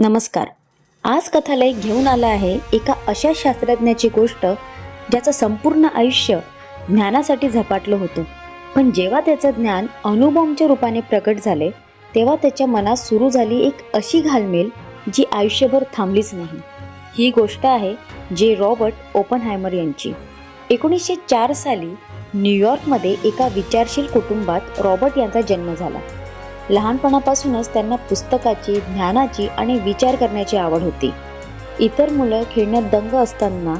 नमस्कार. आज कथालय घेऊन आला आहे एका अशा शास्त्रज्ञाची गोष्ट ज्याचं संपूर्ण आयुष्य ज्ञानासाठी झपाटलं होतं. पण जेव्हा त्याचं ज्ञान अनुभवच्या रूपाने प्रकट झाले तेव्हा त्याच्या मनात सुरू झाली एक अशी घालमेल जी आयुष्यभर थांबलीच नाही. ही गोष्ट आहे जे रॉबर्ट ओपनहायमर यांची. एकोणीसशे चार साली न्यूयॉर्कमध्ये एका विचारशील कुटुंबात रॉबर्ट यांचा जन्म झाला. लहानपणापासूनच त्यांना पुस्तकाची ज्ञानाची आणि विचार करण्याची आवड होती. इतर मुलं खेळण्यात दंग असताना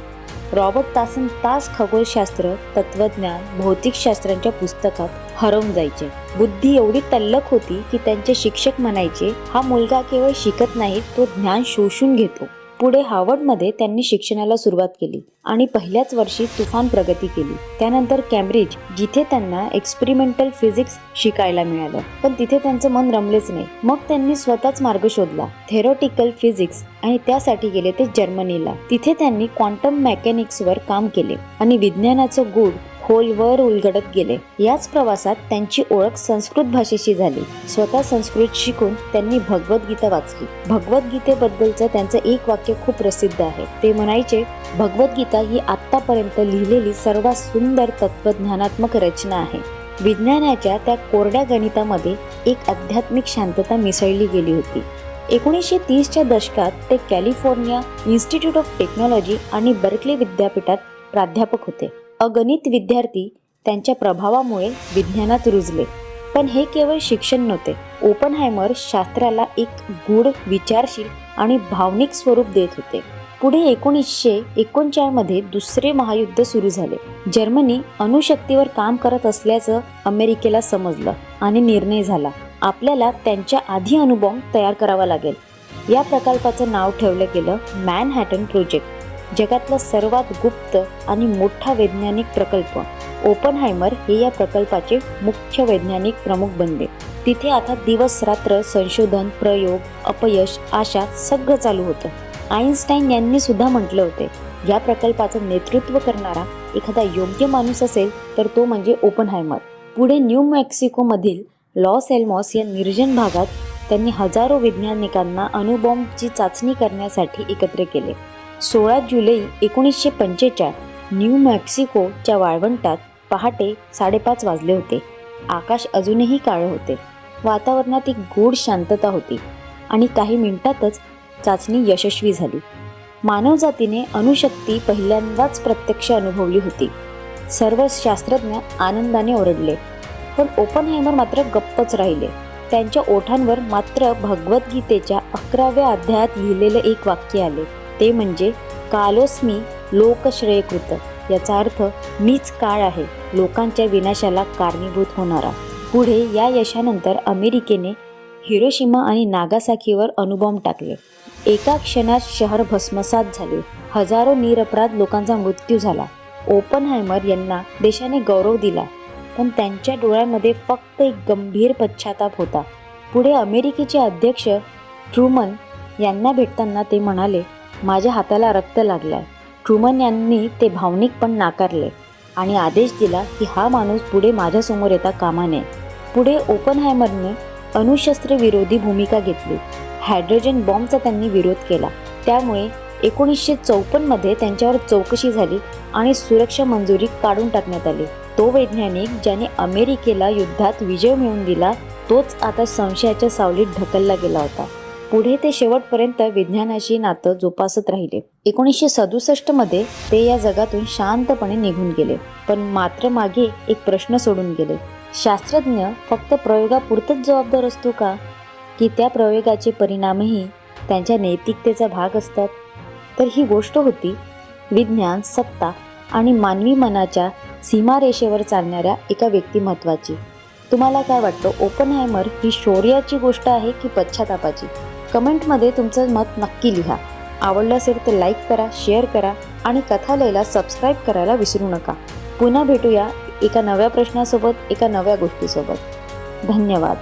रॉबर्ट तासन तास खगोलशास्त्र तत्वज्ञान भौतिकशास्त्रांच्या पुस्तकात हरवून जायचे. बुद्धी एवढी तल्लक होती की त्यांचे शिक्षक म्हणायचे हा मुलगा केवळ शिकत नाही तो ज्ञान शोषून घेतो. पुढे हार्वर्डमध्ये त्यांनी शिक्षणाला सुरुवात केली आणि पहिल्याच वर्षी तुफान प्रगती केली. त्यानंतर कॅम्ब्रिज जिथे त्यांना एक्सपेरिमेंटल फिजिक्स शिकायला मिळालं. पण तिथे त्यांचं मन रमलेच नाही. मग त्यांनी स्वतःच मार्ग शोधला थेरोटिकल फिजिक्स आणि त्यासाठी गेले ते जर्मनीला. तिथे त्यांनी क्वांटम मेकॅनिक्सवर काम केले आणि विज्ञानाचं गूढ खोलवर उलगडत गेले. याच प्रवासात त्यांची ओळख संस्कृत भाषेशी झाली. स्वतः संस्कृत शिकून त्यांनी भगवद्गीता वाचली. भगवद्गीतेबद्दलचं त्यांचं एक वाक्य खूप प्रसिद्ध आहे. ते म्हणायचे भगवद्गीता ही आतापर्यंत लिहिलेली सर्वात सुंदर तत्वज्ञानात्मक रचना आहे. विज्ञानाच्या त्या कोरड्या गणितामध्ये एक आध्यात्मिक शांतता मिसळली गेली होती. एकोणीसशे तीसच्या दशकात ते कॅलिफोर्निया इन्स्टिट्यूट ऑफ टेक्नॉलॉजी आणि बर्कले विद्यापीठात प्राध्यापक होते. अगणित विद्यार्थी त्यांच्या प्रभावामुळे विज्ञानात रुजले. पण हे केवळ शिक्षण नव्हते. ओपनहायमर शास्त्राला एक गूढ विचारशील आणि भावनिक स्वरूप देत होते. पुढे एकोणीसशे एकोणचाळमध्ये दुसरे महायुद्ध सुरू झाले. जर्मनी अणुशक्तीवर काम करत असल्याचं अमेरिकेला समजलं आणि निर्णय झाला. आपल्याला त्यांच्या आधी अणुबॉम्ब तयार करावा लागेल. या प्रकल्पाचं नाव ठेवलं गेलं मॅनहॅटन प्रोजेक्ट. जगातला सर्वात गुप्त आणि मोठा वैज्ञानिक प्रकल्प. ओपनहायमर हे या प्रकल्पाचे मुख्य वैज्ञानिक प्रमुख बनले. तिथे आता दिवस रात्र संशोधन प्रयोग अपयश आशा सगळं चालू होतं. आईन्स्टाईन यांनी सुद्धा म्हटलं होते या प्रकल्पाचं नेतृत्व करणारा एखादा योग्य माणूस असेल तर तो म्हणजे ओपनहायमर. पुढे न्यू मेक्सिकोमधील लॉस एल्मॉस या निर्जन भागात त्यांनी हजारो वैज्ञानिकांना अणुबॉम्बची चाचणी करण्यासाठी एकत्र केले. सोळा जुलै एकोणीसशे पंचेचाळ न्यू मॅक्सिकोच्या वाळवंटात पहाटे साडेपाच वाजले होते. आकाश अजूनही काळं होते. वातावरणात एक गूढ शांतता होती आणि काही मिनिटातच चाचणी यशस्वी झाली. मानवजातीने अणुशक्ती पहिल्यांदाच प्रत्यक्ष अनुभवली होती. सर्व शास्त्रज्ञ आनंदाने ओरडले पण ओपनहायमर मात्र गप्पच राहिले. त्यांच्या ओठांवर मात्र भगवद्गीतेच्या अकराव्या अध्यायात लिहिलेलं एक वाक्य आले. ते म्हणजे कालोस्मी लोकश्रेयकृत. याचा अर्थ मीच काळ आहे. लोकांच्या विनाशाला कारणीभूत होणारा. पुढे या यशानंतर अमेरिकेने हिरोशिमा आणि नागासाकीवर अणुबॉम्ब टाकले. एका क्षणात शहर भस्मसात झाले. हजारो निरपराध लोकांचा मृत्यू झाला. ओपनहायमर यांना देशाने गौरव दिला. पण त्यांच्या डोळ्यांमध्ये फक्त एक गंभीर पश्चाताप होता. पुढे अमेरिकेचे अध्यक्ष ट्रुमन यांना भेटताना ते म्हणाले माझ्या हाताला रक्त लागलाय. ट्रुमन यांनी ते भावनिक पण नाकारले आणि आदेश दिला की हा माणूस पुढे माझ्यासमोर येता कामा नये. पुढे ओपन अणुशस्त्र विरोधी भूमिका घेतली. हायड्रोजन बॉम्बचा त्यांनी विरोध केला. त्यामुळे एकोणीसशे चौपन्नमध्ये त्यांच्यावर चौकशी झाली आणि सुरक्षा मंजुरी काढून टाकण्यात आली. तो वैज्ञानिक ज्याने अमेरिकेला युद्धात विजय मिळवून दिला तोच आता संशयाच्या सावलीत ढकलला गेला होता. पुढे ते शेवटपर्यंत विज्ञानाशी नातं जोपासत राहिले. एकोणीसशे सदुसष्टमध्ये ते या जगातून शांतपणे निघून गेले पण मात्र मागे एक प्रश्न सोडून गेले. शास्त्रज्ञ फक्त प्रयोगापुरतच जबाबदार असतो का? की त्या प्रयोगाचे परिणामही त्यांच्या नैतिकतेचा भाग असतात? तर ही गोष्ट होती विज्ञान सत्ता आणि मानवी मनाच्या सीमारेषेवर चालणाऱ्या एका व्यक्तिमत्वाची. तुम्हाला काय वाटतं ओपनहायमर ही शौर्याची गोष्ट आहे की पश्चातापाची? कमेंटमध्ये तुमचं मत नक्की लिहा. आवडलं असेल तर लाईक करा शेअर करा आणि कथालयला सबस्क्राईब करायला विसरू नका. पुन्हा भेटूया एका नव्या प्रश्नासोबत एका नव्या गोष्टीसोबत. धन्यवाद.